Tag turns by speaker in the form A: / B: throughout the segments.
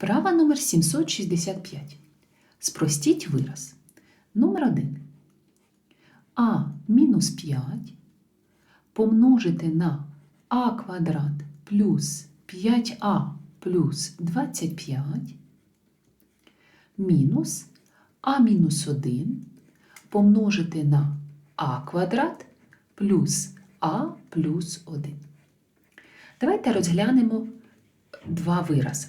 A: Вправа номер 765. Спростіть вираз. Номер 1. А мінус 5 помножити на а квадрат плюс 5а плюс 25 мінус а мінус 1 помножити на а квадрат плюс а плюс 1. Давайте розглянемо два вирази.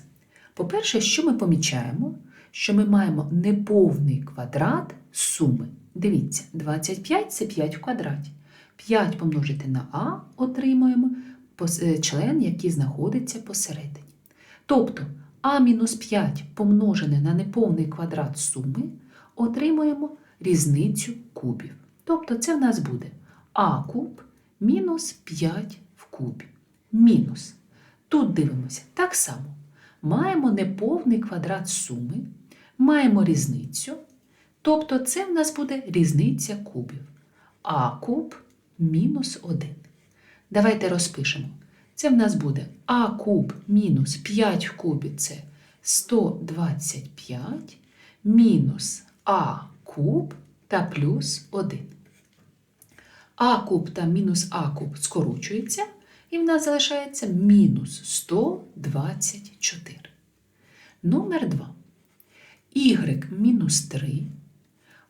A: По-перше, що ми помічаємо? Що ми маємо неповний квадрат суми. Дивіться, 25 це 5 в квадраті. 5 помножити на а отримуємо е, член, який знаходиться посередині. Тобто а мінус 5 помножене на неповний квадрат суми отримуємо різницю кубів. Тобто це в нас буде а куб мінус 5 в кубі. Мінус. Тут дивимося так само. Маємо неповний квадрат суми, маємо різницю. Тобто це в нас буде різниця кубів. А куб мінус 1. Давайте розпишемо. Це в нас буде А куб мінус 5 в кубі це 125 мінус А куб та плюс 1. А куб та мінус А куб скорочується, і в нас залишається мінус 124. Номер 2. Y мінус 3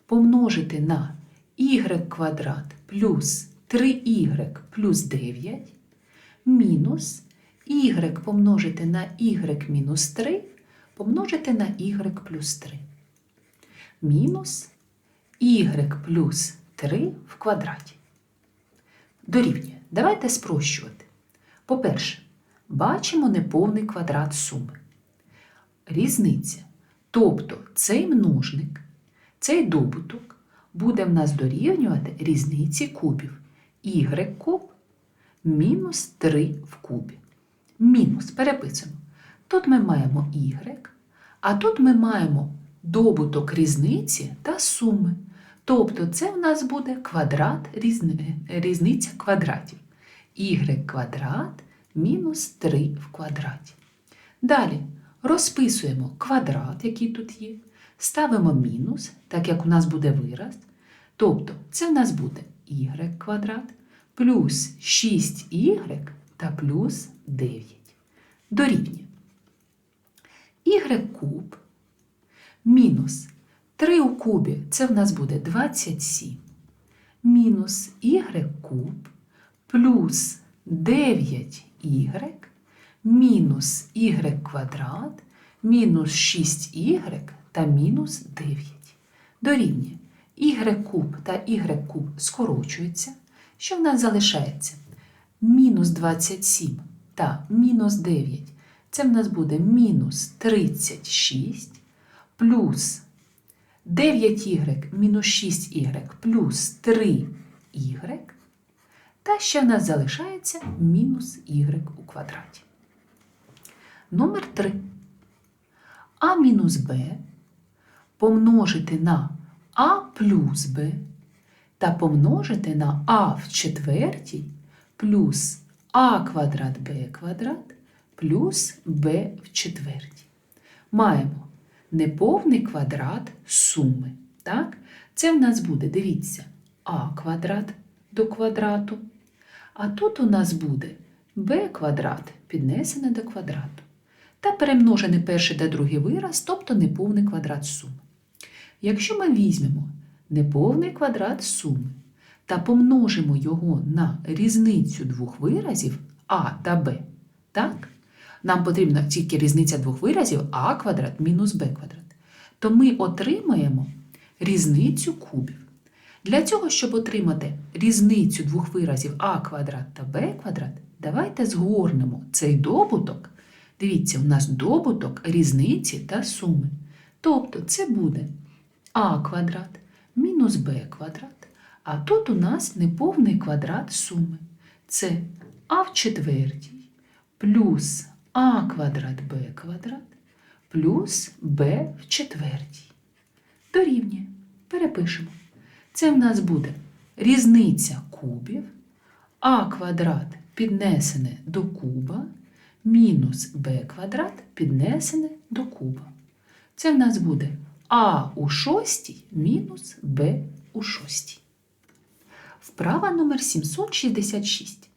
A: помножити на y квадрат плюс 3y плюс 9 мінус y помножити на y мінус 3 помножити на y плюс 3. Мінус y плюс 3 в квадраті. Дорівнює. Давайте спрощувати. По-перше, бачимо неповний квадрат суми. Різниця. Тобто цей множник, цей добуток буде в нас дорівнювати різниці кубів. y куб мінус 3 в кубі. Мінус переписуємо. Тут ми маємо y, а тут ми маємо добуток різниці та суми. Тобто це в нас буде квадрат різни- різниця квадратів. y квадрат мінус 3 в квадраті. Далі розписуємо квадрат, який тут є, ставимо мінус, так як у нас буде вираз. Тобто це в нас буде y квадрат плюс 6y та плюс 9. Дорівнює. y куб мінус 3 у кубі це в нас буде 27. Мінус y куб плюс 9y мінус y квадрат мінус 6y та мінус 9. Дорівнює. y куб та y куб скорочуються. Що в нас залишається? Мінус 27 та мінус 9. Це в нас буде мінус 36 плюс 9y мінус 6y плюс 3y. Та ще в нас залишається мінус y у квадраті. Номер 3. А мінус b помножити на а плюс b та помножити на а в четвертій плюс а квадрат b квадрат плюс b в четвертій. Маємо неповний квадрат суми. Так? Це в нас буде, дивіться, а квадрат до квадрату. А тут у нас буде b квадрат піднесене до квадрату. Та перемножений перший та другий вираз, тобто неповний квадрат суми. Якщо ми візьмемо неповний квадрат суми та помножимо його на різницю двох виразів а та b, так? Нам потрібна тільки різниця двох виразів а квадрат мінус b квадрат, то ми отримаємо різницю кубів. Для цього, щоб отримати різницю двох виразів а квадрат та b квадрат, давайте згорнемо цей добуток. Дивіться, у нас добуток різниці та суми. Тобто це буде а квадрат мінус b квадрат, а тут у нас неповний квадрат суми. Це а в четвертій плюс а квадрат b квадрат плюс b в четвертій. Дорівнює. Перепишемо. Це в нас буде різниця кубів, а квадрат піднесене до куба мінус b квадрат піднесене до куба. Це в нас буде а у шостій мінус b у шостій. Вправа номер 766.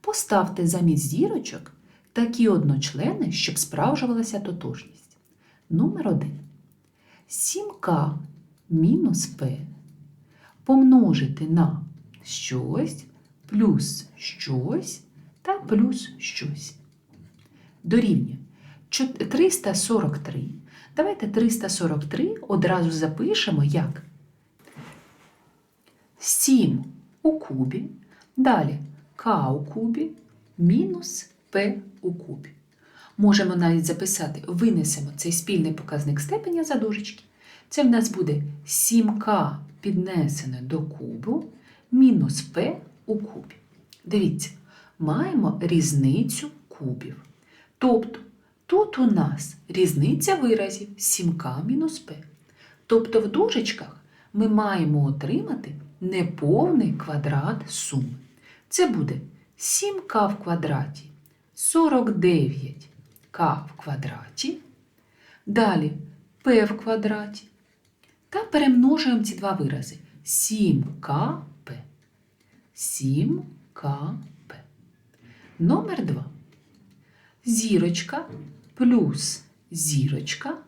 A: Поставте замість зірочок такі одночлени, щоб справжувалася тотожність. Номер 1. 7к мінус p помножити на щось плюс щось та плюс щось. Дорівнює 343. Давайте 343 одразу запишемо як 7 у кубі, далі k у кубі мінус p у кубі. Можемо навіть записати, винесемо цей спільний показник степеня за дужечки. Це в нас буде 7k піднесене до кубу мінус p у кубі. Дивіться, маємо різницю кубів. Тобто тут у нас різниця виразів 7k мінус p. Тобто в дужечках ми маємо отримати неповний квадрат суми. Це буде 7k в квадраті 49k в квадраті. Далі p в квадраті. Та перемножуємо ці два вирази. 7kp. 7kp. Номер 2. Зірочка плюс зірочка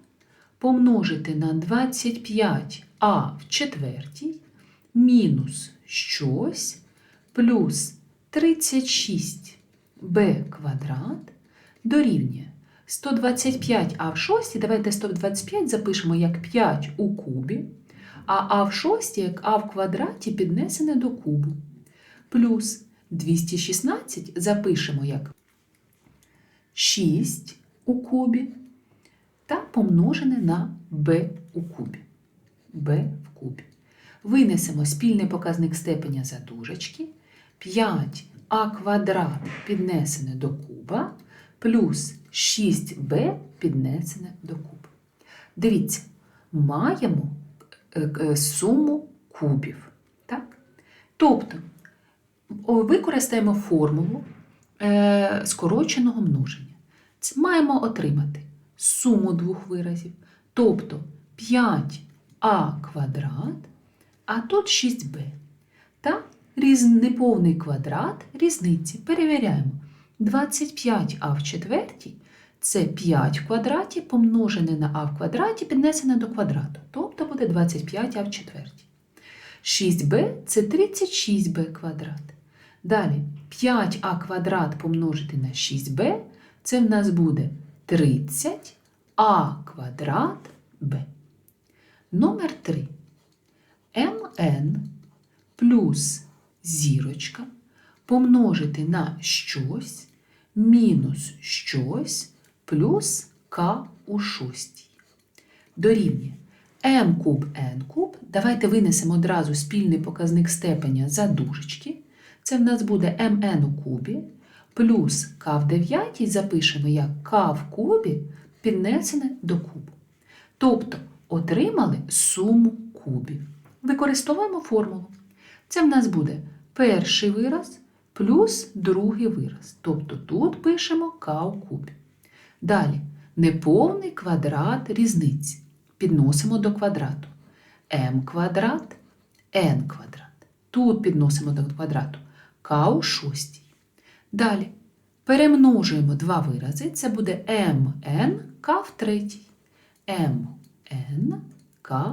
A: помножити на 25а в четвертій мінус щось плюс 36b квадрат дорівнює 125а в шостій. Давайте 125 запишемо як 5 у кубі, а а в шостій як а в квадраті піднесене до кубу. Плюс 216 запишемо як 6 у кубі та помножене на b у кубі. b в кубі. Винесемо спільний показник степеня за дужечки. 5а квадрат піднесене до куба плюс 6b піднесене до куба. Дивіться, маємо е, е, суму кубів. Так? Тобто використаємо формулу е, скороченого множення. Це Маємо отримати суму двох виразів, тобто 5а квадрат, а тут 6b. Та неповний квадрат різниці. Перевіряємо. 25а в четвертій це 5 в квадраті помножене на а в квадраті піднесене до квадрату. Тобто буде 25а в четвертій. 6b це 36b квадрат. Далі 5а квадрат помножити на 6b, це в нас буде 30а квадрат b. Номер 3. mn плюс зірочка помножити на щось мінус щось плюс k у шостій. Дорівнює m куб n куб. Давайте винесемо одразу спільний показник степеня за дужечки. Це в нас буде mn у кубі плюс k в дев'ятій запишемо як k в кубі піднесене до кубу. Тобто отримали суму кубів. Використовуємо формулу. Це в нас буде перший вираз плюс другий вираз. Тобто тут пишемо k у кубі. Далі неповний квадрат різниці. Підносимо до квадрату. М квадрат, Н квадрат. Тут підносимо до квадрату k у шостій. Далі перемножуємо два вирази. Це буде mn К в третій. mn k